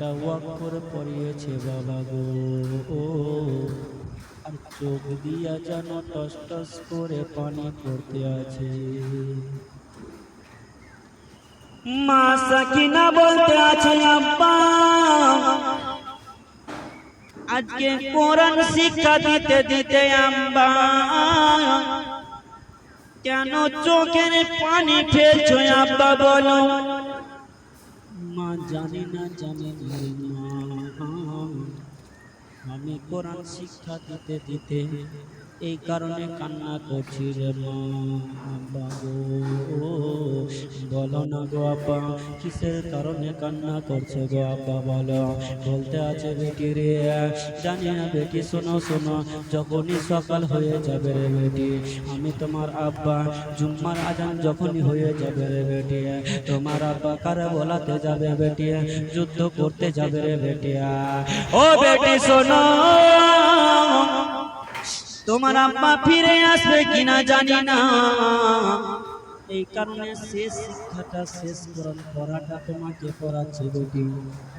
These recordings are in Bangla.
একটা অক্ষর পড়িয়েছে বাবা গো। ও চোখ দিয়া যেন টস টস করে পানি পড়তে আছে। মা সাকিনা বলতে আছে আব্বা আজকে কোরআন শিক্ষা দিতে দিতে আম্বা কেন চোখের পানি ফেলছো আব্বা বলো? মা জানি না জানি না রে মা আমি কোরআন শিক্ষা দিতে দিতে এই কারণে কান্না করছি রে মা বলো না গো আব্বা কিসের কারণে কান্না করছে গো আব্বা বলো। বলতে আছে বেটি রে, জানি না বেটি, শোনো শোনো, যখনই সকাল হয়ে যাবে রে বেটি, আমি তোমার আব্বা, জুম্মার আজান যখনই হয়ে যাবে রে বেটি, তোমার আব্বা কারে বলাতে যাবে বেটি, যুদ্ধ করতে যাবে রে বেটি। ও বেটি, শোনো। তোমার আব্বা ফিরে আসবে কিনা জানি না। এই কারণে শেষ শিক্ষাটা শেষ করার পড়াটা তোমাকে পড়াচ্ছে বেটি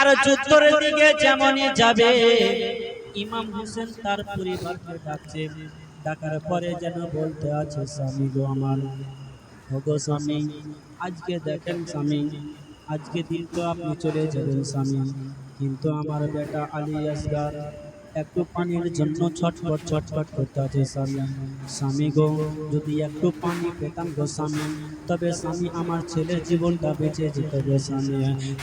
আর যুদ্ধের দিকে যেমনই যাবে ইমাম হোসেন তার পরিবারকে ডাকছে। ডাকার পরে যেন বলতে আছে স্বামী গো আমার ভগো স্বামী আজকে দেখেন স্বামী আজকে দিন তো আপনি চলে যাবেন স্বামী কিন্তু আমার বেটা আলী আসগার একটু পানির জন্য ছটফট ছটফট করতে স্বামী। স্বামী গো, যদি একটু পানি পেতাম গো স্বামী, তবে স্বামী আমার ছেলের জীবনটা বেঁচে যেত গো স্বামী।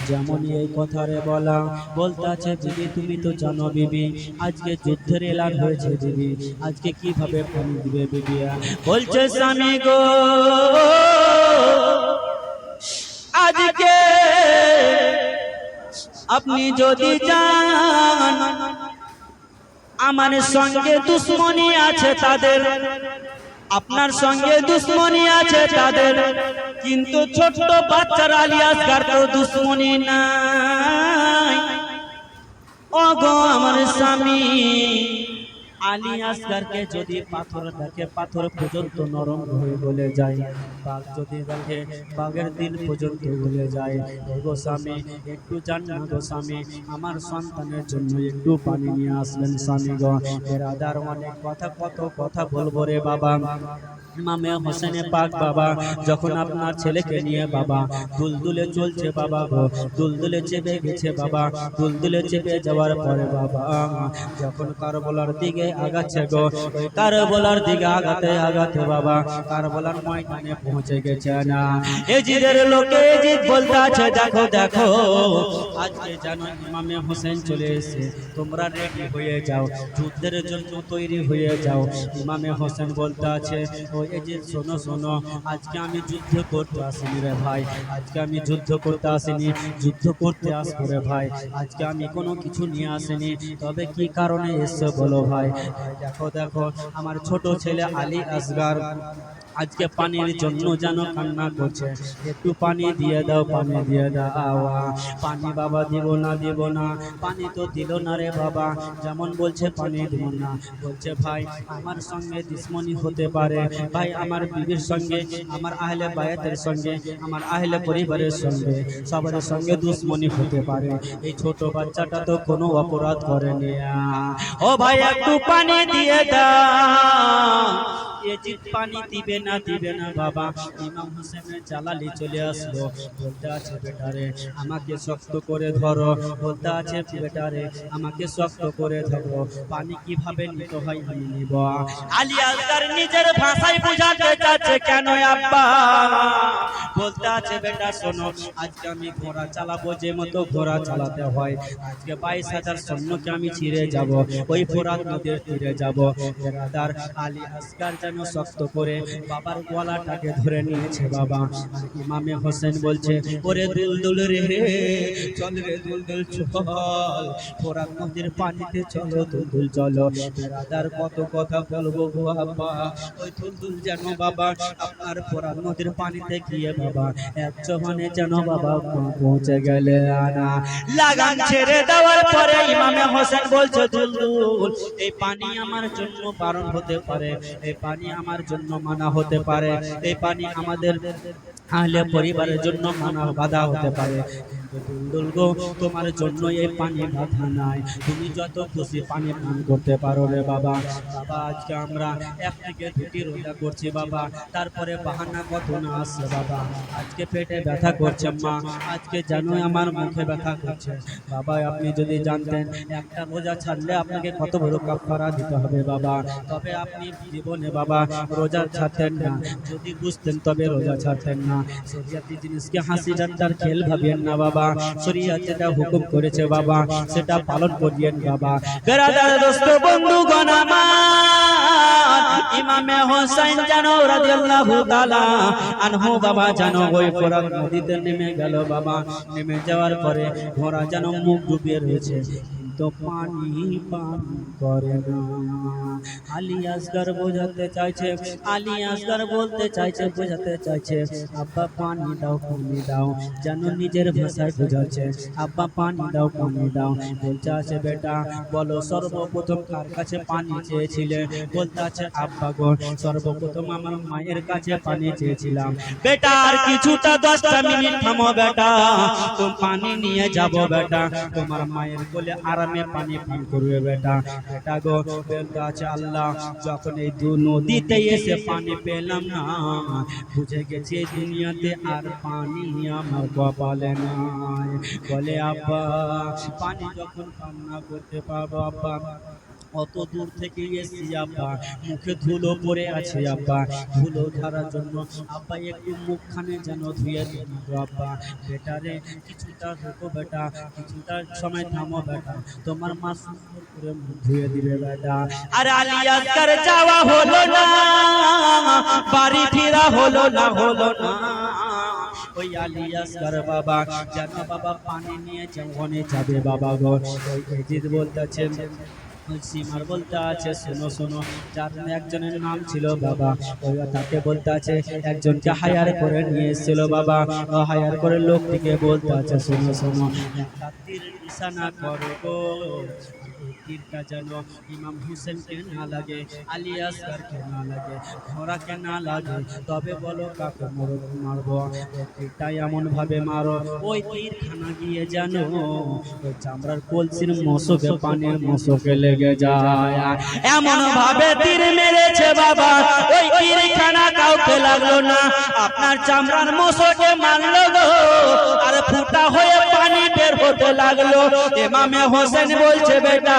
যেমনই এই কথারে বলা বলতে আছে বিবি, তুমি তো জানো বিবি, আজকে যুদ্ধের এলান হয়েছে বিবি, আজকে কীভাবে পানি দিবে বিবি? বলছে স্বামী গো, আজকে আপনি যদি যান আমার সঙ্গে দুশ্মনী আছে তাদের। আপনার সঙ্গে দুশ্মনী আছে তাদের। কিন্তু ছোট্ট বাচ্চার আলিয়াসকার তো দুশ্মনী না ও গো আমার স্বামী আলী আসগারকে যদি পাথর দেখে, পাথর পর্যন্ত নরম হয়ে গলে যায়, বাঘ যদি দেখে, বাঘের দিন পর্যন্ত গলে যায় গোস্বামী একটু যান না গো স্বামী, আমার সন্তানের জন্য একটু পানি নিয়ে আসবেন স্বামীগণ এর অনেক কথা, কত কথা বলব রে বাবা। ইমামে হোসেনে পাক বাবা, যখন আপনার ছেলেকে নিয়ে বাবা, দুলদুলে চলছে বাবা গো, দুলদুলে চেপে গেছে বাবা, দুলদুলে চেপে যাওয়ার পরে বাবা, যখন কারবলার দিকে আগাচ্ছে গো কারবলার দিকে আগাতে আগাতে বাবা, কারবলার ময়দানে পৌঁছে গেছে না। এজিদের লোকে এজিদ বলতে আছে দেখো দেখো, আজকে জানো ইমামে হোসেন চলে এসে তোমরা রেডি হয়ে যাও, যুদ্ধের জন্য তৈরি হয়ে যাও। ইমামে হোসেন বলতে আছে ও শোনো শোনো, আজকে আমি যুদ্ধ করতে আসিনি রে ভাই, আজকে আমি যুদ্ধ করতে আসিনি, যুদ্ধ করতে আসব রে ভাই, আজকে আমি কোনো কিছু নিয়ে আসিনি, তবে কি কারণে এসছে বলো ভাই, দেখো দেখো, আমার ছোট ছেলে আলী আসগার আজকে পানির জন্য যেন কান্না করছে। একটু পানি দিয়ে দাও পানি দিয়ে দাও পানি বাবা দিব না দিব না। পানি তো দিল না রে বাবা। যেমন বলছে পানি দিব না। বলছে ভাই আমার সঙ্গে দুশ্মনী হতে পারে। ভাই আমার বিবির সঙ্গে আমার আহলে বায়াতের সঙ্গে আমার আহলে পরিবারের সঙ্গে সবার সঙ্গে দুশ্মনী হতে পারে। এই ছোট বাচ্চাটা তো কোনো অপরাধ করেনি। ও ভাই একটু পানি দিয়ে দাও। এজিদ পানি দিবে না দিবে না বাবা। ইমাম হোসেনের জালালি চলে আসলো। বলতে আছে, বেটারে, আমাকে শক্ত করে ধরো। বলতে আছে, বেটারে, আমাকে শক্ত করে ধরো। পানি কীভাবে নিতে হয় আমি নিব। আলী আসগার নিজের ভাষায় বুঝাতে চাচ্ছে, কেন আব্বা? বলতে আছে, বেটা, শোনো, আজকে আমি ঘোড়া চালাবো যে মতো ঘোড়া চালাতে হয়। আজকে বাইশ হাজার সৈন্যকে আমি ছিঁড়ে যাব। ওই ফোরাত নদীর তীরে যাব। বেরাদার আলী আসগার যেন শক্ত করে বাবার গলাটাকে ধরে নিয়েছে বাবা। ইমামে হোসেন বলছে, ওরে দুলদুল রে চল রে দুলদুল, চল। ফোরাত নদীর পানিতে চলো দুলদুল, চলো। রাদার কত কথা বলব গো আব্বা। ওই দুলদুল যেন বাবা, আপনার ফোরাত নদীর পানিতে গিয়ে বাবা, এক জমানে যেন বাবা পৌঁছে গেলে আনা। লাগান ছেড়ে দেওয়ার পরে ইমামে হোসেন বলছে, দুলদুল, এই পানি আমার জন্য বারণ হতে পারে। এই পানি আমার জন্য মানা হতে পারে। এই পানি আমাদের আহলে পরিবারের জন্য মানা বাধা হতে পারে। দুলদুল তোমার জন্য এই পানি বাধা নাই। তুমি যত খুশি পানি পান করতে পারো রে বাবা। বাবা, আজকে আমরা এক থেকে দুটি রোজা করছি বাবা। তারপরে বাহানা কত না আসছে বাবা। আজকে পেটে ব্যথা করছে মা। আজকে জানোই আমার মুখে ব্যথা করছে। বাবা, আপনি যদি জানতেন, একটা রোজা ছাড়লে আপনাকে কত বড় কাফারা দিতে হবে বাবা। তবে আপনি জীবনে বাবা রোজা ছাড়তেন না। যদি বুঝতেন তবে রোজা ছাড়তেন না। শরিয়াতি জিনিসকে হাসি খেল ভাবিয়েন না বাবা। শরিয়াত যেটা হুকুম করেছে বাবা, সেটা পালন করিয়েন বাবা। বেরাদার দোস্ত আমার, ইমামে জানো তাআলা আনহু বাবা জানো ওই নদীতে নেমে গেল বাবা। নেমে যাওয়ার পরে ঘোড়া যেন মুখ ডুবিয়ে রয়েছে। কিন্তু পানি পান করে আলী আসগর বোঝাতে চাইছে, আলী আসগর বলতে চাইছে, বোঝাতে চাইছে, আব্বা পানি দাও পানি দাও, যেন নিজের ভাষায় বোঝাচ্ছে, আব্বা পানি দাও পানি দাও, বলতে আছে, বেটা, বলো, সর্বপ্রথম কার কাছে পানি চেয়েছিলে? বলতে আছে, আব্বা গো, সর্বপ্রথম আমার মায়ের কাছে পানি চেয়েছিলাম। বেটা, আর কিছুটা দশটা মিনিট থামো, বেটা, তো পানি নিয়ে যাব, বেটা। তোমার মায়ের কোলে আরামে পানি পান করবে বেটা। বেটা গো বলতে আছে আল্লাহ। যখন এই দু নদীতে এসে পানি পেলাম না, বুঝে গেছি দুনিয়াতে আর পানি আমার কপালে নাই। বলে, আব্বা, পানি যখন কান্না করতে পারব, আব্বা? অত দূর থেকে এসছি আব্বা? মুখে ধুলো পড়ে আছে আব্বা। ধুলো ধরার জন্য আব্বা একটু মুখখানে যেন ধুয়ে দিন আব্বা। বেটা রে কিছুটা রুকো বেটা কিছুটা সময় থামো বেটা। তোমার মা সুন্দর করে মুখ ধুয়ে দিবে বেটা। আর আলিয়া কর যাওয়া হলো না বাড়ি ফিরা হলো না হলো না। ওই আলিয়াসকার বাবা যেন বাবা পানি নিয়ে জঙ্গনে যাবে বাবা গো। ওই এজিদ বলতেছেন সীমার বলতে আছে, শোনো শোনো। যার একজনের নাম ছিল বাবা। তাকে বলতে আছে, একজনকে হায়ার করে নিয়ে এসেছিল বাবা। হায়ার করে লোকটিকে বলতে আছে, শোনো শোনো। নিশানা করো তীরটা যেন ইমাম হুসেনকে না লাগে, আলী আসগারকে না লাগে, ঘোড়াকে না লাগে, তবে বলো কাকে মরো মারবো? ওই তীরটা এমন ভাবে মারো, ওই তীরখানা গিয়ে জানো ওই চামড়ার কলসির মশকে, পানির মশকে লেগে যায়। এমন ভাবে তীর মেরেছে বাবা, ওই তীরখানা কাউকে লাগল না। আপনার চামড়ার মশকে মারলো গো, আর ফুটা হয়ে হতে লাগল এমামে হোসেন বলছে, বেটা,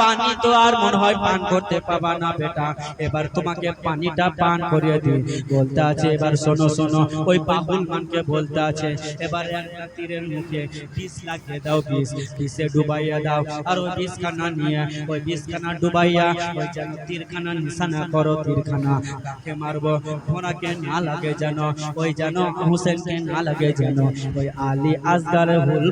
পানি তো আর মনে হয় পান করতে পাবা না, বেটা। এবার তোমাকে পানিটা পান করিয়ে দিই। বলতে আছে, এবার শোনো শোনো, ওই বাবুল মানকে বলতে আছে, এবার একটা তীরের মুখে বিষ লাগিয়ে দাও, বিষ। বিষে ডুবাইয়া দাও। আর ওই বিষখানা নিয়ে, ওই বিষখানা ডুবাইয়া, ওই যেন তীরখানা নিশানা করো, তীরখানা। কাকে মারবো? ঘোড়াকে না লাগে যেন, ওই যেন হুসেনকে না লাগে যেন। ওই আলী আসগার হুল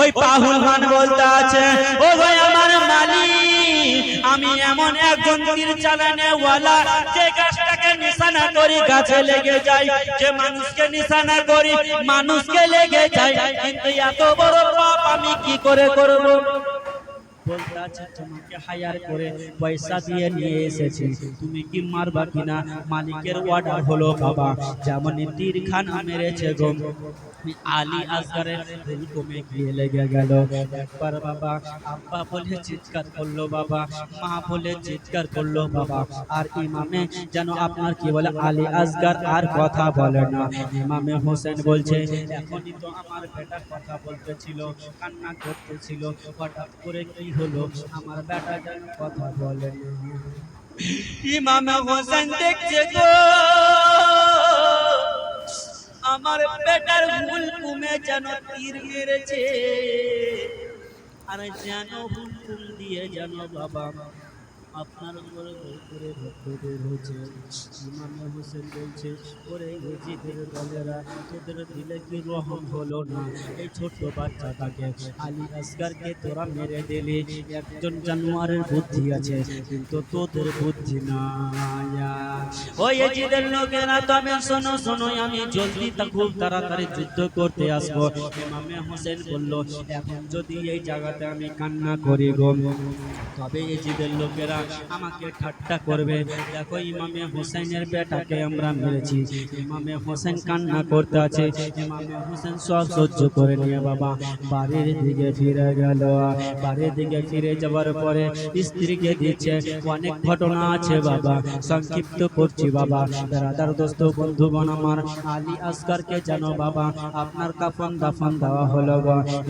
ওই পাহুল খান বলতে আছে ও ভাই আমার মালিক আমি এমন একজন তীর চালানে ওয়ালা যে গাছটাকে নিশানা করি গাছে লেগে যায়। যে মানুষকে নিশানা করি মানুষকে লেগে যায়। কিন্তু এত বড় পাপ আমি কি করে করব? তোমাকে হায়ার করে পয়সা দিয়ে নিয়ে এসেছি। তুমি কি মারবা কিনা? মালিকের হলো বাবা। যেমন তীর খান মেরেছে গো। আলী আসগারের কমে গিয়ে লেগে গেল। একবার বাবা, আব্বা বলে চিৎকার করল বাবা, মা বলে চিৎকার করল বাবা। আর ইমামে যেন আপনার কি বলে, আলী আসগার আর কথা বলে না। ইমামে হোসেন বলছে, এখনই তো আমার বেটা কথা বলতেছিল, কান্না করতেছিল। হঠাৎ করে কি হলো, আমার বেটা যেন কথা বলে ইমামে হোসেন দেখছে গো, আমার বেটার ভুল কুমে যেন তীর মেরেছে, আর যেন হুকুম দিয়ে যেন বাবা আপনার উপরে করে ভক্তদের হয়েছে ইমামে হোসেন বলছে, ওরে এজিদের দলেরা, তোদের দিলে কি রহম হলো না? এই ছোট্ট বাচ্চাটাকে আলী আসগারকে তোরা মেরে দিলি। একজন জানোয়ারের বুদ্ধি আছে, কিন্তু তোদের বুদ্ধি না ওই এজিদের লোকেরা তবে শোনো শোনো, আমি জলদি তা খুব তাড়াতাড়ি যুদ্ধ করতে আসব। ইমামে হোসেন বলল, এখন যদি এই জায়গাতে আমি কান্না করি গো, তবে এজিদের লোকেরা আমাকে ঠাট্টা করবে। দেখো, ইমামে হোসেনের বেটাকে আমরা মেরেছি। ইমামে হোসেন কান্না করতে আছে। ইমামে হোসেন সব সহ্য করে নিয়ে বাবা, বাড়ির দিকে ফিরে গেল। বাড়ির দিকে ফিরে যাওয়ার পরে স্ত্রীকে দিচ্ছে, অনেক ঘটনা আছে বাবা, সংক্ষিপ্ত করছি বাবা। রাধার দোস্ত, বন্ধুগণ আমার, আলী আসকারকে জানো বাবা, আপনার কাফন দাফন দেওয়া হলো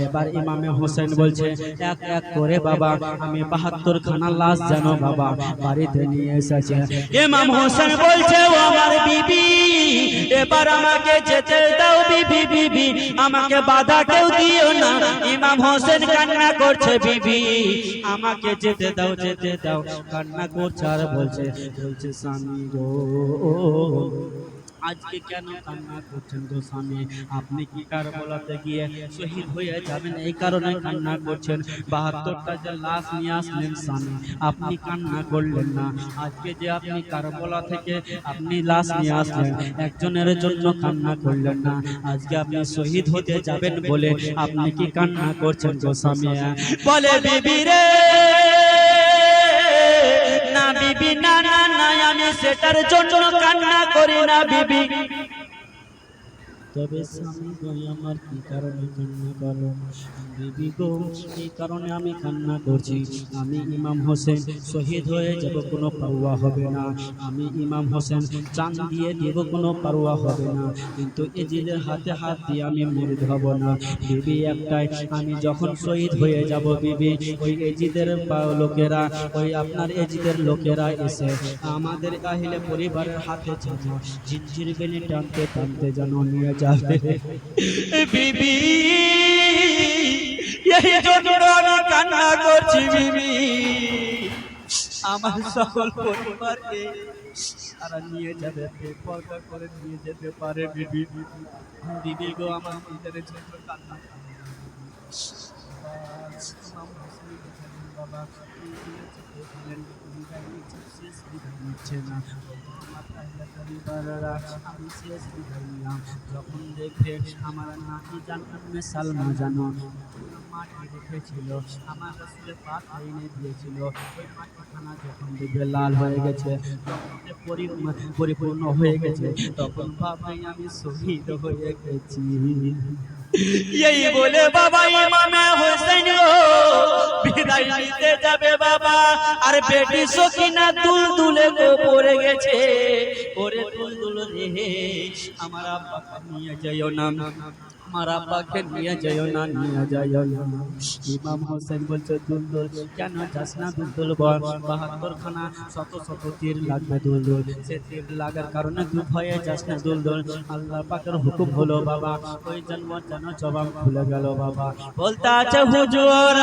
এবার ইমামে হোসেন বলছে, এক এক করে বাবা, আমি বাহাত্তর খানা লাশ জানো বাবা, বাড়িতে নিয়ে এসেছে। ইমাম হোসেন বলছে, ও আমার বিবি, এবার আমাকে যেতে দাও বিবি বিবি। আমাকে বাধা কেউ দিও না। ইমাম হোসেন কান্না করছে, বিবি। আমাকে যেতে দাও যেতে দাও। কান্না করছে আর বলছে বলছে, স্বামী গো আজকে কেন কান্না করছেন গো স্বামী? আপনি কি কার বলাতে গিয়ে শহীদ হয়ে যাবেন? এই কারণে কান্না করছেন। বাহাত্তরটা যে লাশ নিয়ে আসলেন স্বামী, আপনি কান্না করলেন না। আজকে যে আপনি কারবলা থেকে আপনি লাশ নিয়ে আসলেন, একজনের জন্য কান্না করলেন না। আজকে আপনি শহীদ হতে যাবেন বলে আপনি কি কান্না করছেন গো স্বামী? বলে, বিবি রে, না বিবি, না না সেটার জন্য কান্না করি না বিবি। তবে স্বামী গো আমার কি কারণে কান্না করো বিবি গো, এই কারণে আমি কান্না করছি। আমি ইমাম হোসেন, শহীদ হয়ে যাব, কোনো পারোয়া হবে না। আমি ইমাম হোসেন, চাঁদ দিয়ে দেব, কোনো পারোয়া হবে না। কিন্তু এজিদের হাতে হাত দিয়ে আমি মরিদ হব না। বিবি একটাই, আমি যখন শহীদ হয়ে যাব বিবি ওই এজিদের লোকেরা, ওই আপনার এজিদের লোকেরা এসে আমাদের কাহিলে পরিবারের হাতে যেন ঝিরঝির বেলি টানতে টানতে যেন নিয়ে যাবে বিবি এই জন্য আমি কান্না করছি বিবি আমার সকল পরিবারকে তারা নিয়ে যাবে পর্দা করে নিয়ে যেতে পারে বিবি বিবি গো আমার নিজের জন্য কান্না বাবা শেষ বিদায় নিচ্ছে না। যখন দেখবে আমার নাতি জানান সালমা জানো আমার যখন দেখবে লাল হয়ে গেছে পরিপূর্ণ হয়ে গেছে। তখন ভাবাই আমি শহীদ হয়ে গেছি। এই বলে বাবা ইমামে হোসেন গো, বিদায় নিতে যাবে বাবা। আর বেটি সকিনা তুল দুলে গো, পড়ে গেছে। ওরে দুল দুল রে, আমার আব্বা নিয়ে যাইও না। হুকুম হলো, বাবা, ওই জন্ম যেন জবাব খুলে গেল, বাবা। বলতে আছে, হুজুর,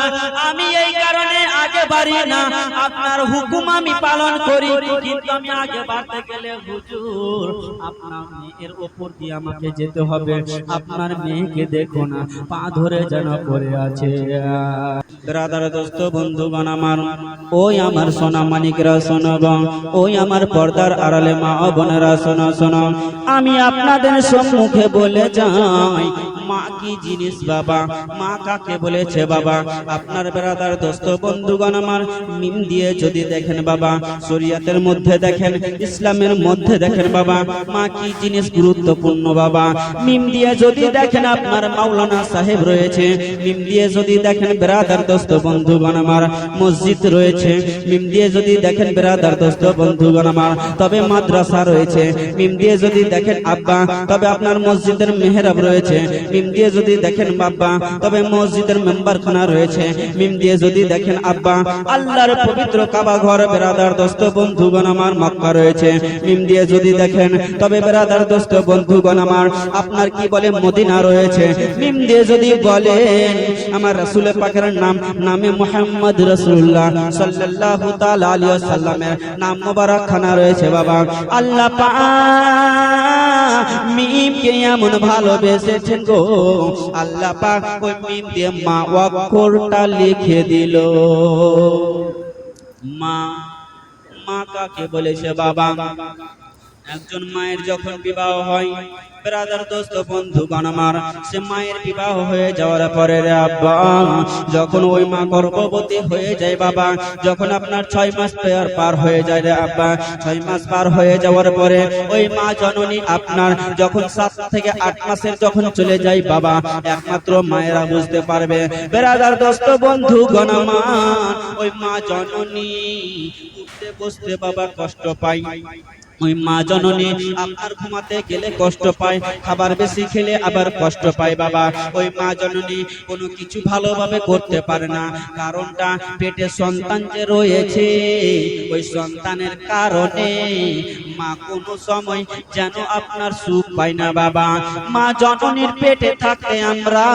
আমি এই কারণে আগে বাড়ি না, আপনার হুকুম আমি পালন করি, কিন্তু আমি আগে বাড়তে গেলে, হুজুর, আপনার মেয়ের ওপর দিয়ে আমাকে যেতে হবে। আপনার মেয়েকে দেখো না, পা ধরে যেন পড়ে আছে। রাধার দোস্ত, বন্ধুগণ আমার, ওই আমার সোনা মানিকরা শোনব ওই আমার পর্দার আড়ালে মা বোনেরা শোনো শোনো। আমি আপনাদের সম্মুখে বলে যাই মা কি জিনিস বাবা? মা কাকে বলেছে বাবা? আপনার বেড়াদার দোস্ত বন্ধুগণ আমার মিম দিয়ে যদি দেখেন বাবা, শরিয়াতের মধ্যে দেখেন, ইসলামের মধ্যে দেখেন বাবা, মা কি জিনিস গুরুত্বপূর্ণ বাবা? মিম দিয়ে যদি দেখেন আপনার মাওলানা সাহেব রয়েছে, মিম দিয়ে যদি দেখেন বেড়াদার দোস্ত বন্ধুগণ আমার, মসজিদ রয়েছে, মিম দিয়ে যদি দেখেন বেড়াদার দোস্ত বন্ধুগণ আমার, তবে মাদ্রাসা রয়েছে, মিম দিয়ে যদি দেখেন আব্বা, তবে আপনার মসজিদের মেহরাব রয়েছে মিম দিয়ে যদি দেখেন বাবা তবে মসজিদের মেম্বার খানা রয়েছে। মিম দিয়ে যদি দেখেন আব্বা, আল্লাহর পবিত্র কাবা ঘর, বেরাদার দোস্ত বন্ধুগণ আমার মক্কা রয়েছে। মিম দিয়ে যদি দেখেন, তবে বেরাদার দোস্ত বন্ধুগণ আমার, আপনার কি বলে মদিনা রয়েছে? মিম দিয়ে যদি বলেন আমার রাসূল পাকের নাম, নামে মুহাম্মদ রাসূলুল্লাহ সাল্লাল্লাহু তাআলা আলাইহি নাম মোবারক খানা রয়েছে বাবা। আল্লাহ পাক মিম কে এমন ভালোবেসেছেন গো আল্লাহ পাক ওই মিম দিয়ে মা অক্ষরটা লিখে দিল। মা মা কাকে বলেছে বাবা? একজন মায়ের যখন বিবাহ হয় ব্রাদার, দোস্ত বন্ধু আমার, সে মায়ের বিবাহ হয়ে যাওয়ার পরে রে আব্বা, যখন ওই মা গর্ভবতী হয়ে যায় বাবা, যখন আপনার ছয় মাস পেয়ার পার হয়ে যায় রে আব্বা, ছয় মাস পার হয়ে যাওয়ার পরে ওই মা জননী আপনার যখন সাত থেকে আট মাসের যখন চলে যায় বাবা, একমাত্র মায়েরা বুঝতে পারবে। বেরাদার, দোস্ত বন্ধু গণমা ওই মা জননী উঠতে বসতে বাবা কষ্ট পায়। ওই মা জননী আপনার ঘুমাতে গেলে কষ্ট পায়, খাবার বেশি খেলে আবার কষ্ট পায় বাবা। ওই মা জননী কোনো কিছু ভালোভাবে করতে পারে না। কারণটা পেটে সন্তান যে রয়েছে, ওই সন্তানের কারণে মা কোনো সময় যেন আপনার সুখ পায় না বাবা। মা জননীর পেটে থাকতে আমরা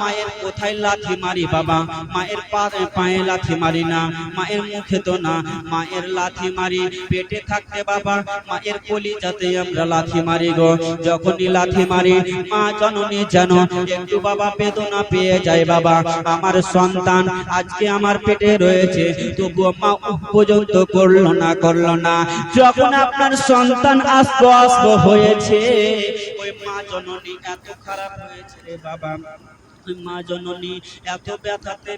মায়ের কোথায় লাথি মারি বাবা? মায়ের পায়ে পায়ে লাথি মারি না, মায়ের মুখে তো না। মায়ের লাথি মারি পেটে থাকতে বাবা মায়ের কলি যাতে আমরা লাথি মারি গো। যখনই লাথি মারি মা জননী যেন একটু বাবা বেদনা পেয়ে যায় বাবা। আমার সন্তান আজকে আমার পেটে রয়েছে তবুও মা পর্যন্ত করল না করল না। যখন আপনার সন্তান আসব আসব হয়েছে ওই মা জননী এত খারাপ হয়েছে রে বাবা। মা জননী, এত ব্যথাতে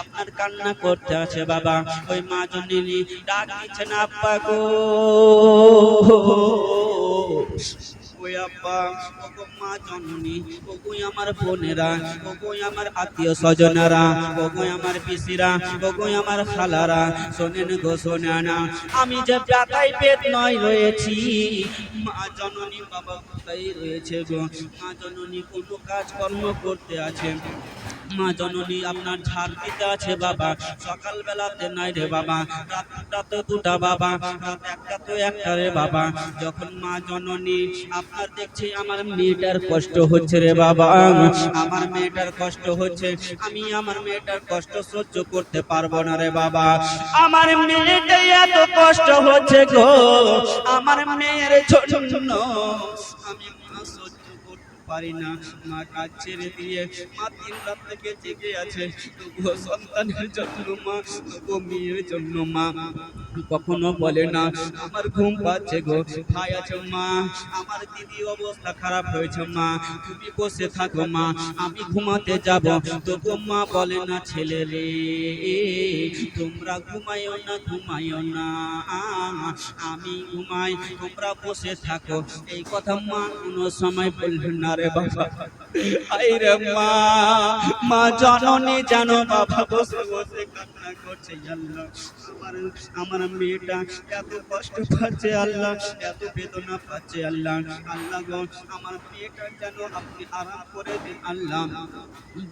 আপনার কান্না করতে আছে বাবা। ওই মা জননী ডাক দিচ্ছেন, আব্বা গো। মা জননী আমার বোনেরা আমার আত্মীয় আমার আমার গো আমি যে ব্যথায় বেদনায় রয়েছি, মা জননী বাবা কোথায় রয়েছে গো। মা জননী কোনো কাজকর্ম করতে আছে। মা জননী আপনার ঝাড় দিতে আছে, বাবা। সকাল বেলাতে নাই রে বাবা। রাতটা তো দুটা, বাবা। একটা তো একটা রে বাবা। যখন মা জননী আপনার দেখছি, আমার মেয়েটার কষ্ট হচ্ছে রে বাবা। আমার মেয়েটার কষ্ট হচ্ছে। আমি আমার মেয়েটার কষ্ট সহ্য করতে পারব না রে বাবা। আমার মেয়েটা এত কষ্ট হচ্ছে গো। আমার মেয়ের জন্য আমি মা সহ্য করতে পারি না। মা কাজ ছেড়ে দিয়ে মা তিন রাত থেকে জেগে আছে। তবুও সন্তানের জন্য মা, তবুও মেয়ের জন্য মা। কখনো বলে না, আমার ঘুম পাচ্ছে গো, ভাই আছে মা। আমার দিদি অবস্থা খারাপ হয়েছে মা। তুমি বসে থাকো মা, আমি ঘুমাতে যাব। তবু মা বলে না, ছেলে রে, তোমরা ঘুমাইও না ঘুমাইও না। আমি ঘুমাই, তোমরা বসে থাকো। এই কথা মা কোনো সময় বললেন না রে। বাবা আইরে মা মা জননী জানো বাবা বসে বসে কান্না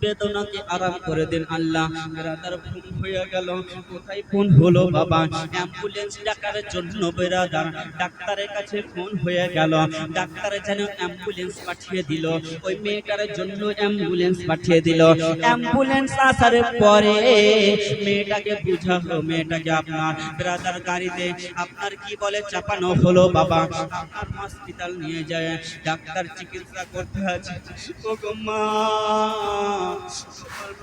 বেদনাকে আরাম করে দিন, আল্লাহ। ফোন হয়ে গেল, কোথায় ফোন হলো বাবা? অ্যাম্বুলেন্স ডাকার জন্য বেরাদার। ডাক্তারের কাছে ফোন হয়ে গেল, ডাক্তার যেন অ্যাম্বুলেন্স পাঠিয়ে দিল। ওই মেয়েটার জন্য অ্যাম্বুলেন্স পাঠিয়ে দিল। অ্যাম্বুলেন্স আসার পরে মেয়েটাকে বুঝালো, মেয়েটাকে আপনার ব্রাদার গাড়িতে আপনার কি বলে, চাপানো হলো, বাবা। আপনার হসপিটাল নিয়ে যায়, ডাক্তার চিকিৎসা করতে আছে।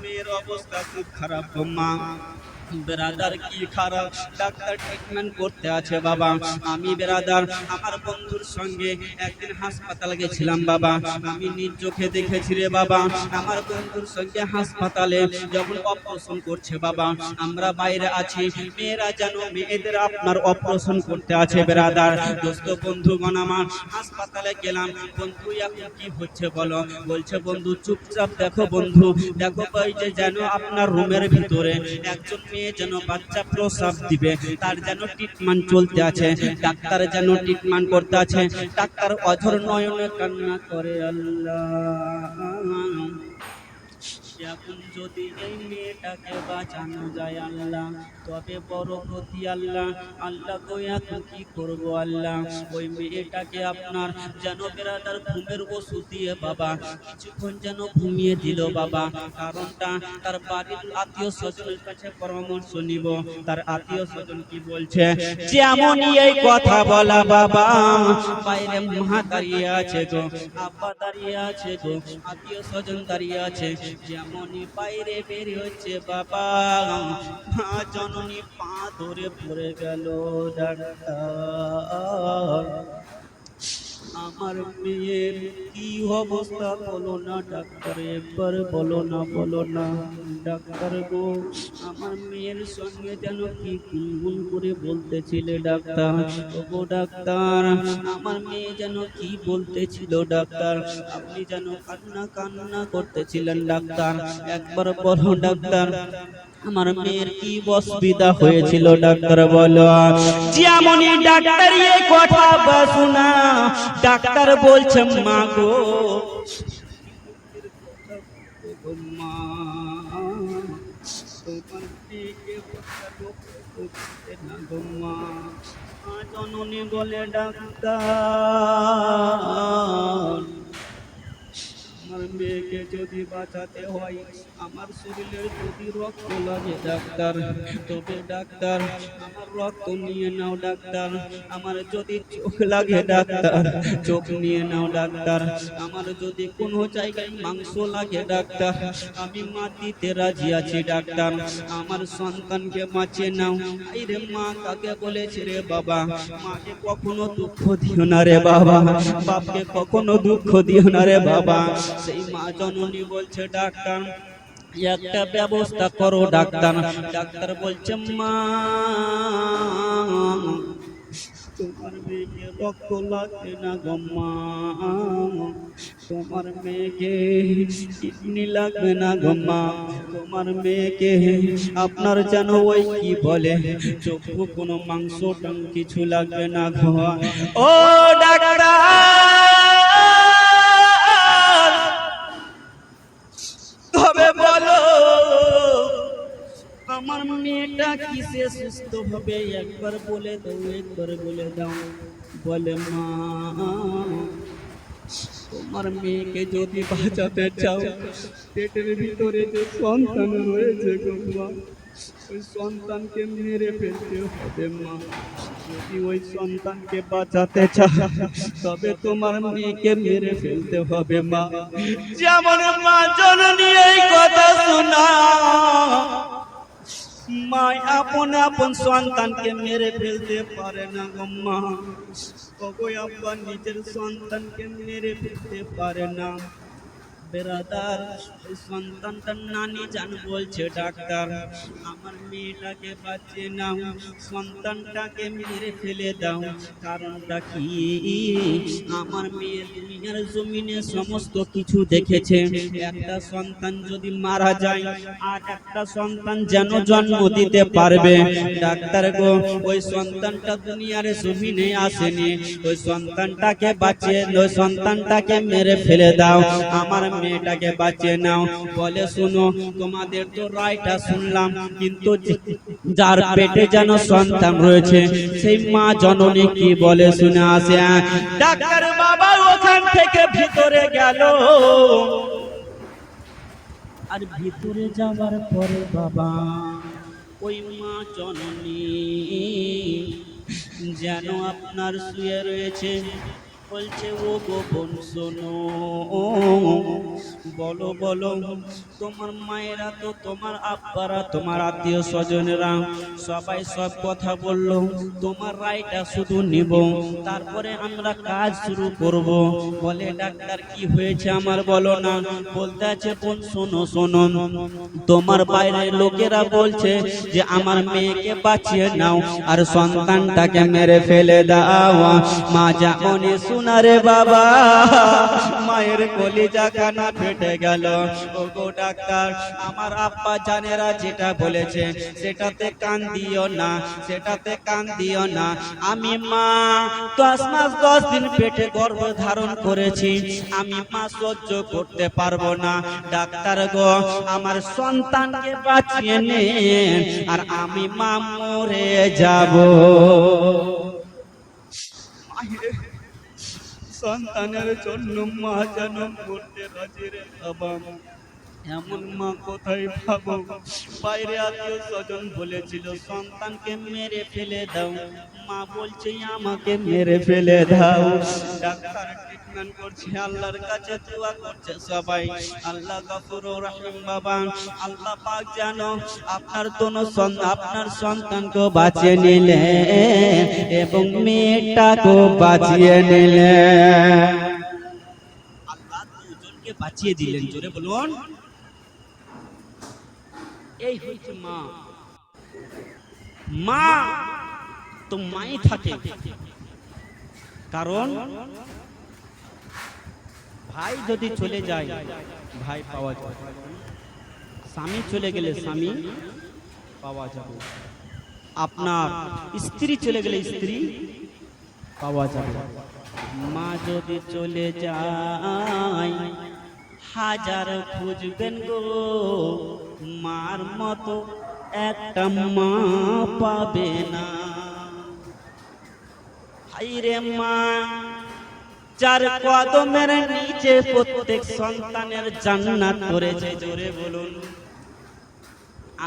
মেয়ের অবস্থা খুব খারাপ মা। বেরাদার কি খারাপ? ডাক্তার ট্রিটমেন্ট করতে আছে বাবা। আমি বেরাদার, আমার বন্ধুর সঙ্গে একদিন হাসপাতাল গেছিলাম বাবা। আমি নিজ চোখে দেখেছি রে বাবা। আমার বন্ধুর সঙ্গে হাসপাতালে যখন অপারেশন করছে বাবা, আমরা বাইরে আছি। মেয়েরা যেন মেয়েদের আপনার অপারেশন করতে আছে বেরাদার। দোস্ত বন্ধুগণ আমার, হাসপাতালে গেলাম। বন্ধু, এখন কি হচ্ছে বলো? বলছে, বন্ধু, চুপচাপ দেখো বন্ধু। দেখো যে যেন আপনার রুমের ভিতরে একজন মেয়ে যেন বাচ্চা প্রসাব দিবে, তার যেন ট্রিটমেন্ট চলতে আছে, ডাক্তার যেন ট্রিটমেন্ট করতে আছে, ডাক্তার অধর নয়নে কান্না করে আল্লাহ। এখন যদি এই মেয়েটাকে বাঁচানো যায় আল্লাহ, তবে বড় প্রতি আল্লাহ। আল্লাহ তো এখন কি করব আল্লাহ? ওই মেয়েটাকে আপনার যেন বেড়াদার ঘুমের ওষুধ দিয়ে বাবা, কিছুক্ষণ যেন ঘুমিয়ে দিল বাবা। কারণটা তার বাড়ির আত্মীয় স্বজনের কাছে পরামর্শ নিব। তার আত্মীয় স্বজন কি বলছে? যেমনই এই কথা বলা বাবা, বাইরে মহা দাঁড়িয়ে আছে গো আব্বা দাঁড়িয়ে আছে গো, আত্মীয় স্বজন দাঁড়িয়ে আছে। যেমনই বাইরে বের হচ্ছে বাবা। মা জননী পা ধরে পড়ে গেল ডাক্তার আমার মেয়ের কি অবস্থা বলো না, ডাক্তার একবার বলো না বলো না। ডাক্তার গো, আমার মেয়ের সঙ্গে যেন কি গুনগুন করে বলতেছিলে ডাক্তার? গো ডাক্তার, আমার মেয়ে যেন কি বলতেছিল ডাক্তার? আপনি যেন কান্না কান্না করতেছিলেন ডাক্তার। একবার বলো ডাক্তার। আমার মেয়ের কি অসুবিধা হয়েছিল ডাক্তার বলো? যেমনই ডাক্তার এই কথা বাসুনা ডাক্তার বলছে মা গো। জননী বলে ডাক্তার। আমার যদি বাঁচাতে হয়, আমার যদি রক্ত লাগে, ডাক্তার ডাক্তার, আমার রক্ত নিয়ে নাও ডাক্তার। আমার যদি চোখ লাগে, ডাক্তার, চোখ নিয়ে নাও ডাক্তার। আমার যদি কোনো জায়গায় মাংস লাগে, ডাক্তার, আমি মা দিতে রাজি আছি, ডাক্তার। আমার সন্তানকে বাঁচিয়ে নাও। রে মা, কাকে বলেছে রে বাবা? মাকে কখনো দুঃখ দিও না রে বাবা। বাপকে কখনো দুঃখ দিও না রে বাবা। সেই মা জননী বলছে, ডাক্তার, একটা ব্যবস্থা করো, ডাক্তার। ডাক্তার বলছে, মা, তোমার মেয়েকে রক্ত লাগবে না গম্মা তোমার মেয়েকে কিডনি লাগবে না গো মা। তোমার মেয়েকে আপনার যেন ওই কি বলে, চক্ষু কোনো মাংস টাং কিছু লাগবে না গো ও ডাক্তার! মেয়েটা কিসে সুস্থ হবে একবার বলে দাও একবার বলে দাও বলে মা তোমার মেয়েকে যদি বাঁচাতে চাও পেটের ভিতরে যে সন্তান রয়েছে ওই সন্তানকে মেরে ফেলতে হবে মা যদি ওই সন্তানকে বাঁচাতে চাও তবে তোমার মেয়েকে মেরে ফেলতে হবে মা যেমন মা জননী এই কথা শোনা। মা আপন আপন সন্তানকে মেরে ফেলতে পারে না গম্মা ওগো আব্বা, নিজের সন্তানকে মেরে ফেলতে পারে না। বেরাদার নানি জান বলছে, ডাক্তার, আমার মেয়েটাকে বাঁচিয়ে নাও, সন্তানটাকে মেরে ফেলে দাও। কারণটা কি? আমার মেয়ে দুনিয়ার জমিনে সমস্ত কিছু দেখেছে। একটা সন্তান যদি মারা যায়, আর একটা সন্তান যেন জন্ম দিতে পারবে। ডাক্তার গো, ওই সন্তানটা দুনিয়ার জমিনে আসেনি। ওই সন্তানটাকে বাঁচিয়ে, ওই সন্তানটাকে মেরে ফেলে দাও। আমার মেয়েটাকে বাঁচিয়ে নাও। বলে, শুনো, তোমাদের তো রায়টা শুনলাম, কিন্তু যার পেটে যেন সন্তান রয়েছে, সেই মা জননী কি বলে শুনে আসে? ডাক্তার বাবা ওখান থেকে ভিতরে গেল। আর ভিতরে যাওয়ার পরে বাবা, ওই মা জননী যেন আপনার শুয়ে রয়েছে। বলছে ও গোপন শোনো বলো বলো, তোমার মায়েরা তো তোমার আব্বারা, তোমার আত্মীয় স্বজনেরা। সবাই সব কথা বলল, তোমার রায়টা শুধু নিব। তারপরে আমরা কাজ শুরু করব। বলে, ডাক্তার, কি হয়েছে আমার বলো না। বলতে আছে, বোন, শোনো শোনো। তোমার বাইরের লোকেরা বলছে যে, আমার মেয়েকে বাঁচিয়ে নাও আর সন্তানটাকে মেরে ফেলে দাও। মা, যা যেমন শোনারে বাবা, মায়ের কলিজা খানা ফেটে গেল। ও গো ডাক্তার, আমার আব্বা জানেরা যেটা বলেছে, সেটাতে কান দিও না, সেটাতে কান দিও না। আমি মা, দশ মাস, দশ দিন পেটে গর্ভ ধারণ করেছি। আমি মা সহ্য করতে পারব না। ডাক্তার গো, আমার সন্তানকে বাঁচিয়ে নে আর আমি মা মরে যাব। সন্তানের জন্য মা যেন মরতে রাজি রে বাবা এমন মা কোথায় পাবো বাইরে আত্মীয় স্বজন বলেছিল, সন্তানকে মেরে ফেলে দাও। মা বলছে, আমাকে মেরে ফেলে দাও। ডাক্তার ট্রিটমেন্ট করছে, আল্লাহর কাছে দোয়া করছে সবাই। আল্লাহ গফুর বাবা, আল্লাহ পাক জানো, আপনার দোনো আপনার সন্তানকে বাঁচিয়ে নিলে এবং মেয়েটাকেও বাঁচিয়ে নিলে বাঁচিয়ে দিলেন, জোরে বলুন। এই হচ্ছে মা। মা তো মাই থাকে। কারণ ভাই যদি চলে যায়, ভাই পাওয়া যায় স্বামী চলে গেলে স্বামী পাওয়া যাবে। আপনার স্ত্রী চলে গেলে স্ত্রী পাওয়া যাবে। মা যদি চলে যায়, হাজার খুঁজবেন গো। মার মতো একটা মা পাবে না। হাইরে মা চার কদমের নিচে প্রত্যেক সন্তানের জান্নাত করেছে জোরে বলুন।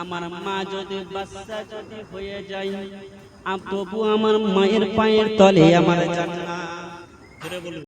আমার মা যদি বাচ্চা যদি হয়ে যায় তবু আমার মায়ের পায়ের তলে আমার জান্নাত। জোরে বলুন।